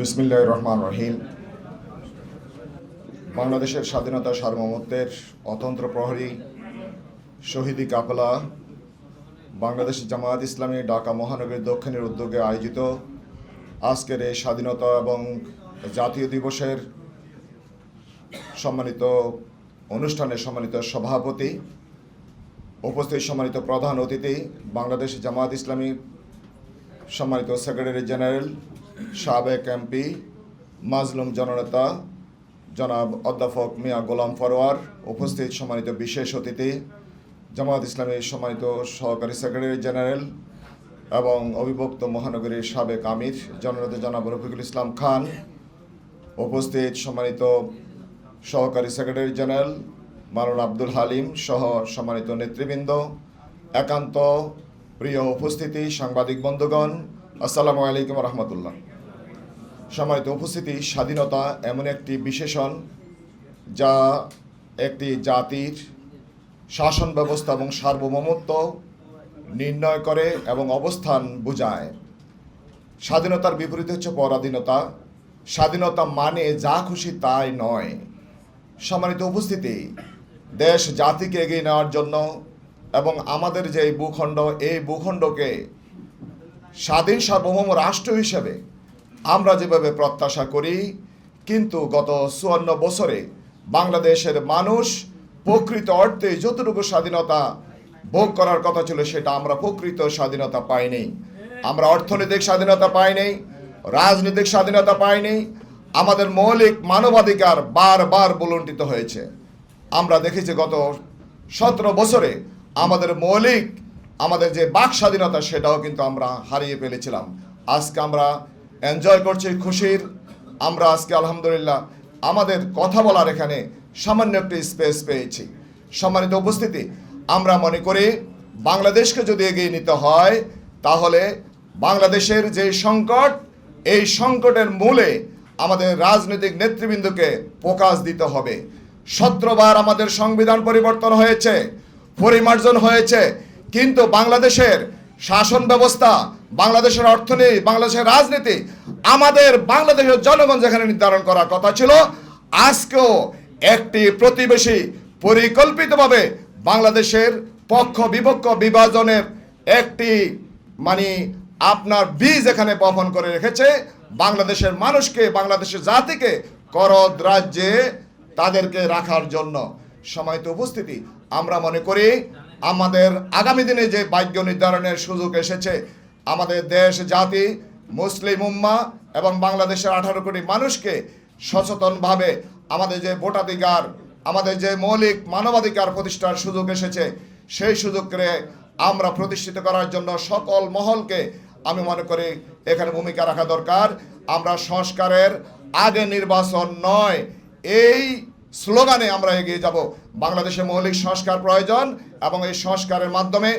বিসমিল্লাহ রহমান রহিম। বাংলাদেশের স্বাধীনতা সার্বভৌমত্বের অতন্ত্র প্রহরী শহীদি কাফেলা বাংলাদেশ জামায়াত ইসলামী ঢাকা মহানগরীর দক্ষিণের উদ্যোগে আয়োজিত আজকের এই স্বাধীনতা এবং জাতীয় দিবসের সম্মানিত অনুষ্ঠানে সম্মানিত সভাপতি, উপস্থিত সম্মানিত প্রধান অতিথি, বাংলাদেশ জামায়াত ইসলামী সম্মানিত সেক্রেটারি জেনারেল সাবেক এমপি, মাজলুম জননেতা জনাব অধ্যাপক মিয়া গোলাম ফরোয়ার, উপস্থিত সম্মানিত বিশেষ অতিথি, জামাত ইসলামের সম্মানিত সহকারী সেক্রেটারি জেনারেল এবং অবিভক্ত মহানগরীর সাবেক আমির জননেতা জনাব রফিকুল ইসলাম খান, উপস্থিত সম্মানিত সহকারী সেক্রেটারি জেনারেল মারুন আব্দুল হালিম সহ সম্মানিত নেতৃবৃন্দ, একান্ত প্রিয় উপস্থিতি সাংবাদিক বন্ধুগণ, আসসালামু আলাইকুম রহমতুল্লাহ। সম্মানিত উপস্থিতি, স্বাধীনতা এমন একটি বিশেষণ যা একটি জাতির শাসন ব্যবস্থা এবং সার্বভৌমত্ব নির্ণয় করে এবং অবস্থান বোঝায়। স্বাধীনতার বিপরীত হচ্ছে পরাধীনতা। স্বাধীনতা মানে যা খুশি তাই নয়। সম্মানিত উপস্থিতি, দেশ জাতিকে এগিয়ে নেওয়ার জন্য এবং আমাদের যে ভূখণ্ড, এই ভূখণ্ডকে স্বাধীন সার্বভৌম রাষ্ট্র হিসেবে আমরা যেভাবে প্রত্যাশা করি, কিন্তু গত চুয়ান্ন বছরে বাংলাদেশের মানুষ প্রকৃত অর্থে যতটুকু স্বাধীনতা ভোগ করার কথা ছিল, সেটা আমরা প্রকৃত স্বাধীনতা পাইনি। আমরা অর্থনৈতিক স্বাধীনতা পাইনি, রাজনৈতিক স্বাধীনতা পাইনি, আমাদের মৌলিক মানবাধিকার বারবার বুলণ্ডিত হয়েছে। আমরা দেখেছি গত সতেরো বছরে আমাদের মৌলিক, আমাদের যে বাক স্বাধীনতা, সেটাও কিন্তু আমরা হারিয়ে ফেলেছিলাম। আজকে আমরা এনজয় করছি খুশির। আমরা আজকে আলহামদুলিল্লাহ আমাদের কথা বলার এখানে সামান্য একটি স্পেস পেয়েছি। সম্মানিত উপস্থিতি, আমরা মনে করি বাংলাদেশকে যদি এগিয়ে নিতে হয়, তাহলে বাংলাদেশের যে সংকট, এই সংকটের মূলে আমাদের রাজনৈতিক নেতৃবৃন্দকে প্রকাশ দিতে হবে। সতেরোবার আমাদের সংবিধান পরিবর্তন হয়েছে, পরিমার্জন হয়েছে, কিন্তু বাংলাদেশের শাসন ব্যবস্থা, বাংলাদেশের অর্থনীতি, বাংলাদেশের রাজনীতি আমাদের বাংলাদেশের জনগণ যেখানে নির্ধারণ করার কথা ছিল, আজকেও একটি প্রতিবেশী পরিকল্পিতভাবে বাংলাদেশের পক্ষ বিপক্ষ বিভাজনের একটি মানে আপনার বীজ এখানে বপন করে রেখেছে। বাংলাদেশের মানুষকে, বাংলাদেশের জাতিকে করদ রাজ্যে তাদেরকে রাখার জন্য সময় তো উপস্থিতি। আমরা মনে করি আমাদের আগামী দিনে যে ভাগ্য নির্ধারণের সুযোগ এসেছে, আমাদের দেশ জাতি মুসলিম উম্মা এবং বাংলাদেশের আঠারো কোটি মানুষকে সচেতনভাবে আমাদের যে ভোটাধিকার, আমাদের যে মৌলিক মানবাধিকার প্রতিষ্ঠার সুযোগ এসেছে, সেই সুযোগকে আমরা প্রতিষ্ঠিত করার জন্য সকল মহলকে আমি মনে করি এখানে ভূমিকা রাখা দরকার। আমরা সংস্কারের আগে নির্বাচন নয়, এই স্লোগানে আমরা এগিয়ে যাব। বাংলাদেশে মৌলিক সংস্কার প্রয়োজন এবং এই সংস্কারের মাধ্যমে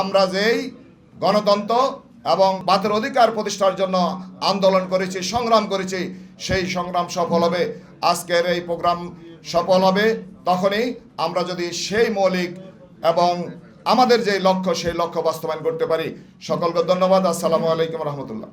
আমরা যেই গণতন্ত্র এবং বাতের অধিকার প্রতিষ্ঠার জন্য আন্দোলন করেছি, সংগ্রাম করেছি। সেই সংগ্রাম সফল হবে। আজকের এই প্রোগ্রাম সফল হবে। তখনই আমরা যদি সেই মৌলিক এবং আমাদের যে লক্ষ্য, সেই লক্ষ্য বাস্তবায়ন করতে পারি। সকলকে ধন্যবাদ। আসসালামু আলাইকুম রহমতুল্লাহ।